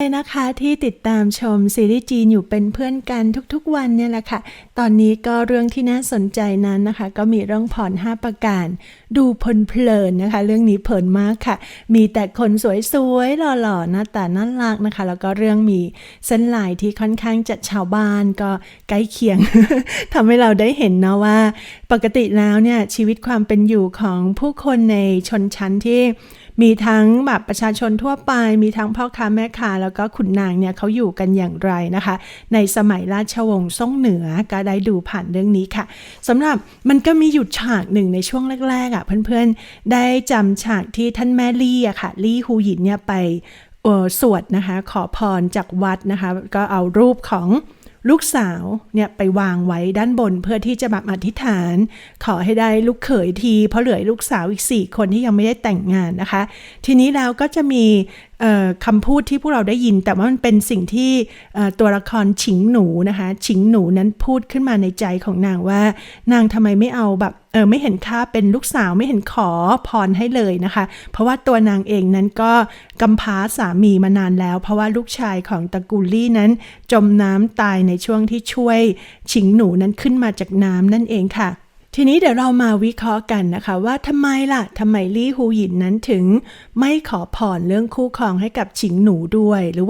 เลยนะคะที่ติดตามชมซีรีส์จีนอยู่เป็นเพื่อนกันทุกๆวันเนี่ยแหละค่ะ ตอนนี้ก็เรื่องที่น่าสนใจนั้นนะคะ ก็มีเรื่องผ่อน5ประการ ดูเพลินเพลินๆนะคะ เรื่องนี้เพลินมากค่ะ มีแต่คนสวยๆหล่อๆหน้าตาน่ารักนะคะ แล้วก็เรื่องมีเส้นลายที่ค่อนข้างจะชาวบ้านก็ใกล้เคียงทำให้เราได้เห็นนะว่า ปกติแล้วเนี่ยชีวิตความเป็นอยู่ของผู้คนในชนชั้นที่ มีทั้งแบบประชาชนทั่วไป มีทั้งพ่อค้าแม่ค้าแล้วก็ขุนนางเนี่ยเขาอยู่กันอย่างไรนะคะ ในสมัยราชวงศ์ซ่งเหนือก็ได้ดูผ่านเรื่องนี้ค่ะสำหรับมันก็มีหยุดฉากหนึ่งในช่วงแรกๆอะเพื่อนๆได้จำฉากที่ท่านแม่ลี่อะค่ะลี่ฮูหยินเนี่ยไปอ่อสวดนะคะ ขอพรจากวัดนะคะ ก็เอารูปของ ลูกสาวเนี่ยไปวางไว้ด้านบนเพื่อที่จะแบบอธิษฐาน ขอให้ได้ลูกเขยที เพราะเหลือลูกสาวอีก 4 คนที่ยังไม่ได้แต่งงานนะคะ ทีนี้แล้วก็จะมีคำพูดที่พวกเราได้ยิน แต่ว่ามันเป็นสิ่งที่ตัวละครฉิงหนูนะคะฉิงหนูนั้นพูดขึ้นมาในใจของนางว่า นางทำไมไม่เอาแบบ ออไม่เห็นค่าเป็นลูกสาวไม่เห็นขอพรให้เลยนะคะ เพราะว่าตัวนางเองนั้นก็กำพร้าสามีมานานแล้ว เพราะว่าลูกชายของตระกูลลี่นั้น จมน้ำตายในช่วงที่ช่วยฉิงหนูนั้นขึ้นมาจากน้ำนั่นเองค่ะทีนี้เดี๋ยวเรามาวิเคราะห์กันนะคะ ว่าทำไมล่ะทำไมลี่ฮูหยินนั้นถึง ไม่ขอผ่อนเรื่องคู่ครองให้กับฉิงหนูด้วยหรือว่า